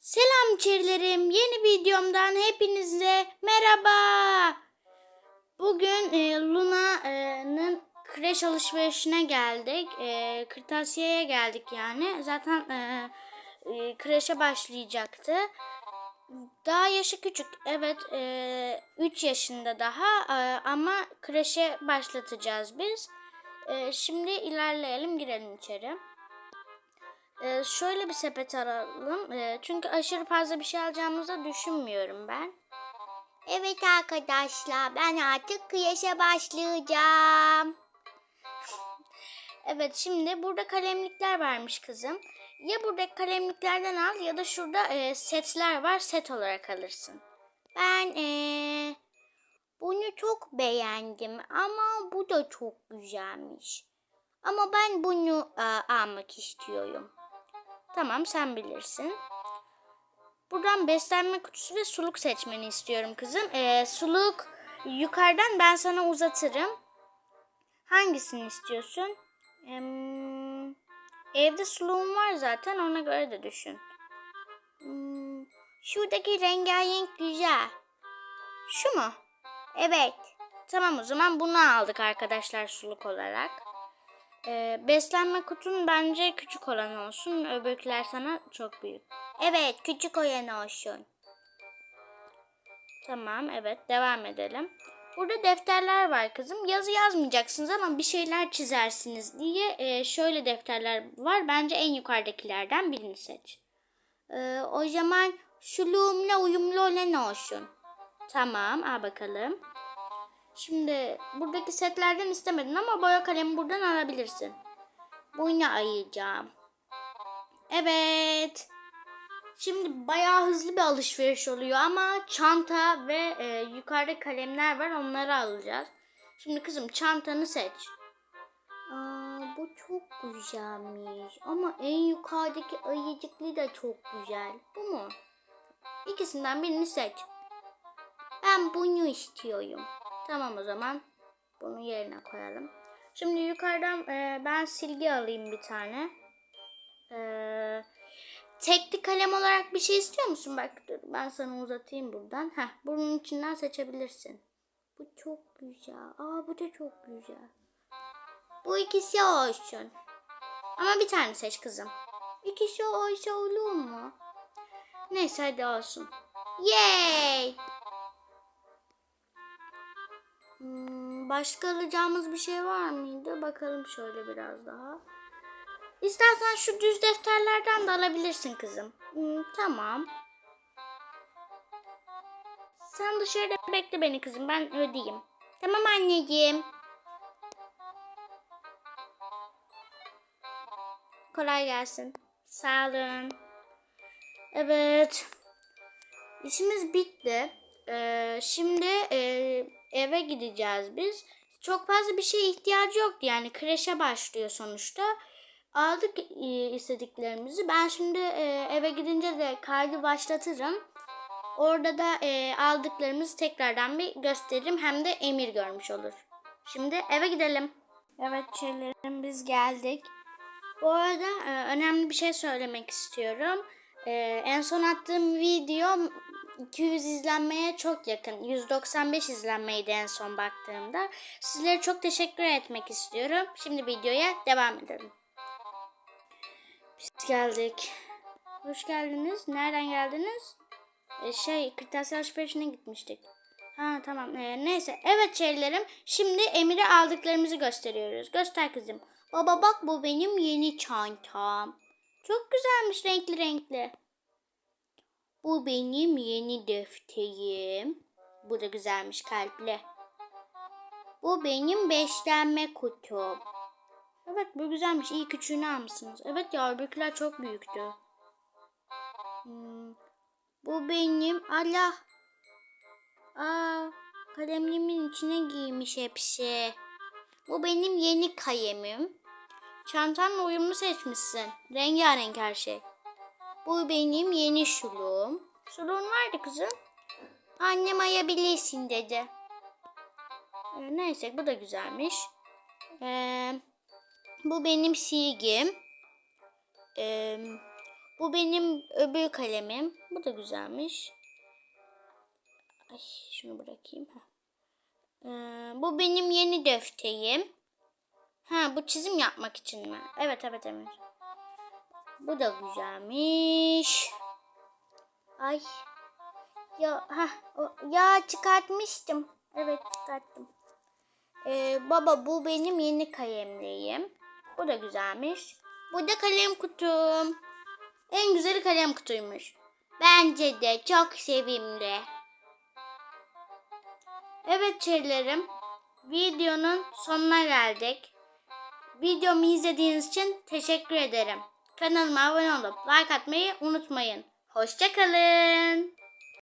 Selam çerilerim. Yeni videomdan hepinize merhaba. Bugün e, Luna'nın kreş alışverişine geldik. E, kırtasiyeye geldik yani. Zaten e, e, kreşe başlayacaktı. Daha yaşı küçük. Evet 3 yaşında daha e, ama kreşe başlatacağız biz. E, şimdi ilerleyelim girelim içeri. Ee, şöyle bir sepet alalım. Ee, çünkü aşırı fazla bir şey alacağımızı düşünmüyorum ben. Evet arkadaşlar ben artık kreşe başlayacağım. evet şimdi burada kalemlikler varmış kızım. Ya buradaki kalemliklerden al ya da şurada e, setler var set olarak alırsın. Ben e, çok beğendim ama bu da çok güzelmiş. Ama ben bunu e, almak istiyorum. Tamam sen bilirsin. Buradan beslenme kutusu ve suluk seçmeni istiyorum kızım. Ee, suluk yukarıdan ben sana uzatırım. Hangisini istiyorsun? Ee, evde suluğum var zaten ona göre de düşün. Hmm, şuradaki rengarenk güzel. Şu mu? Evet. Tamam o zaman bunu aldık arkadaşlar suluk olarak. Ee, beslenme kutun bence küçük olan olsun. Öbürküler sana çok büyük. Evet küçük olan olsun. Tamam evet devam edelim. Burada defterler var kızım. Yazı yazmayacaksınız ama bir şeyler çizersiniz diye e, şöyle defterler var. Bence en yukarıdakilerden birini seç. Ee, o zaman şuluğumla uyumlu olan olsun. Tamam al bakalım. Şimdi buradaki setlerden istemedin ama boya kalemi buradan alabilirsin. Bunu ayıracağım. Evet. Şimdi bayağı hızlı bir alışveriş oluyor ama çanta ve e, yukarıda kalemler var onları alacağız. Şimdi kızım çantanı seç. Aa, bu çok güzelmiş ama en yukarıdaki ayıcıklı da çok güzel. Bu mu? İkisinden birini seç. Ben bunu istiyorum. Tamam o zaman. Bunu yerine koyalım. Şimdi yukarıdan e, ben silgi alayım bir tane. E, tekli kalem olarak bir şey istiyor musun? Bak dur ben sana uzatayım buradan. Heh, bunun içinden seçebilirsin. Bu çok güzel. Aa bu da çok güzel. Bu ikisi olsun. Ama bir tane seç kızım. İkisi olsa olur mu? Neyse hadi olsun. Yay! Hmm, başka alacağımız bir şey var mıydı? Bakalım şöyle biraz daha. İstersen şu düz defterlerden de alabilirsin kızım. Hmm, tamam. Sen dışarıda bekle beni kızım. Ben ödeyeyim. Tamam anneciğim. Kolay gelsin. Sağ olun. Evet. İşimiz bitti. Ee, şimdi e, eve gideceğiz biz. Çok fazla bir şeye ihtiyacı yoktu yani kreşe başlıyor sonuçta. Aldık e, istediklerimizi. Ben şimdi e, eve gidince de kaydı başlatırım. Orada da e, aldıklarımızı tekrardan bir gösteririm. Hem de Emir görmüş olur. Şimdi eve gidelim. Evet şeylerim biz geldik. Bu arada önemli bir şey söylemek istiyorum. E, en son attığım video 200 izlenmeye çok yakın. 195 izlenmeydi en son baktığımda. Sizlere çok teşekkür etmek istiyorum. Şimdi videoya devam edelim. Biz geldik. Hoş geldiniz. Nereden geldiniz? Ee, şey, kırtasiye alışverişine gitmiştik. Ha tamam. Ee, neyse. Evet şeylerim. Şimdi Emir'e aldıklarımızı gösteriyoruz. Göster kızım. Baba bak bu benim yeni çantam. Çok güzelmiş renkli renkli. Bu benim yeni defterim. Bu da güzelmiş kalpli. Bu benim beslenme kutum. Evet bu güzelmiş. İyi küçüğünü almışsınız. Evet ya öbürküler çok büyüktü. Hmm. Bu benim Allah. Aa, kalemimin içine giymiş hepsi. Bu benim yeni kalemim. Çantanla uyumlu seçmişsin. Rengarenk her şey. Bu benim yeni şuluğum. Şuluğun vardı kızım. Annem ayabilirsin dedi. Ee, neyse bu da güzelmiş. Ee, Bu benim silgim. Ee, bu benim öbür kalemim. Bu da güzelmiş. Ay şunu bırakayım. Ee, bu benim yeni defterim. Ha bu çizim yapmak için mi? Evet evet evet. Bu da güzelmiş. Ay. Ya ha ya çıkartmıştım. Evet çıkarttım. Ee, baba bu benim yeni kalemliğim. Bu da güzelmiş. Bu da kalem kutum. En güzeli kalem kutuymuş. Bence de çok sevimli. Evet çerilerim. Videonun sonuna geldik. Videomu izlediğiniz için teşekkür ederim. Kanalıma abone olup like atmayı unutmayın. Hoşçakalın.